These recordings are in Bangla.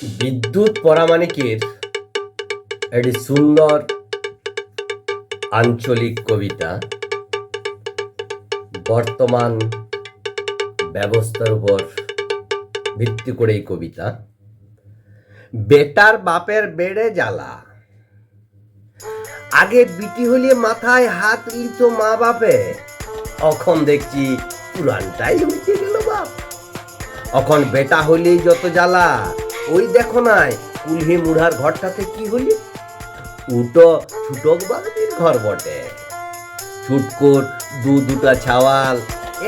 বিদ্যুৎ পরামানিকের একটি সুন্দর আঞ্চলিক কবিতা বর্তমান ব্যবস্থার উপর ভিত্তি করে এই কবিতা, বেটার বাপের বেড়ে জ্বালা। আগে বিটি হলে মাথায় হাত লিত মা বাপে, এখন দেখছি পুরানটাই উঠে গেল বাপ। এখন বেটা হলেই যত জ্বালা ওই দেখো নাই কুলহি মুড়ার ঘরটাতে কি হলি উটো ছুটক বাগদির ঘর বটে। ছুটকুর দু দুটা ছাওয়াল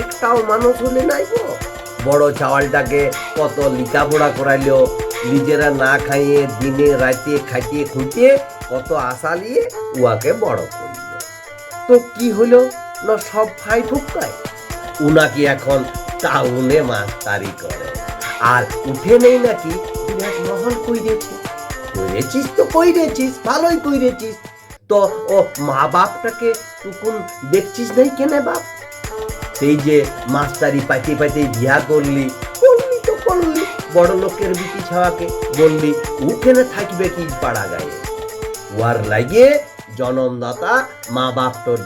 একটাও মানুষ হলে নাই গো। বড় ছাওয়ালটাকে কত লিখাপড়া করাইলো, নিজেরা না খাইয়ে দিনে রাতে খাটিয়ে খুঁটিয়ে কত আশা নিয়ে উয়াকে বড় করল। তো কি হলো না সব ফাই ফুকায়? উনাকি এখন টাউনে মাস্তারি করে। আর উঠে নেই নাকি মহল কইরেছে কইরেছিস তো কইরেছিস ভালোই কইরেছিস তো, ও মা বাপটাকে দেখছিস নাই কেনে বাপ? সেই যে মাস্টারি পাইতে পাইতে বিয়া করলি করলি তো করলি, বড় লোকের বিটি ছাওয়াকে বললি থাকবে কি পাড়া গায়ে? উয়ার লাগিয়ে জনমদাতা মা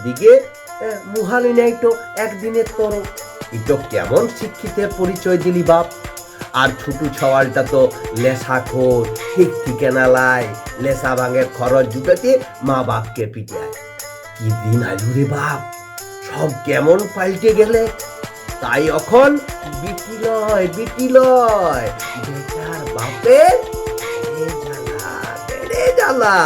দিকে মুহালি নাই তো একদিনের তর ইটো কেমন শিক্ষিতের পরিচয় দিলি বাপ? আর ছুটু ছাওয়ালটা তো লেসা খোর, ঠিক ঠিকানা লাই লেসা ভাঙের খরচ জুটাতে মা বাপকে পিটায়। কি দিন আলু রে বাপ, সব কেমন পাল্টে গেলে? তাই এখন বিটি লয় বিটি লয়। বেটার বাপের জ্বালা, বেড়ে জ্বালা।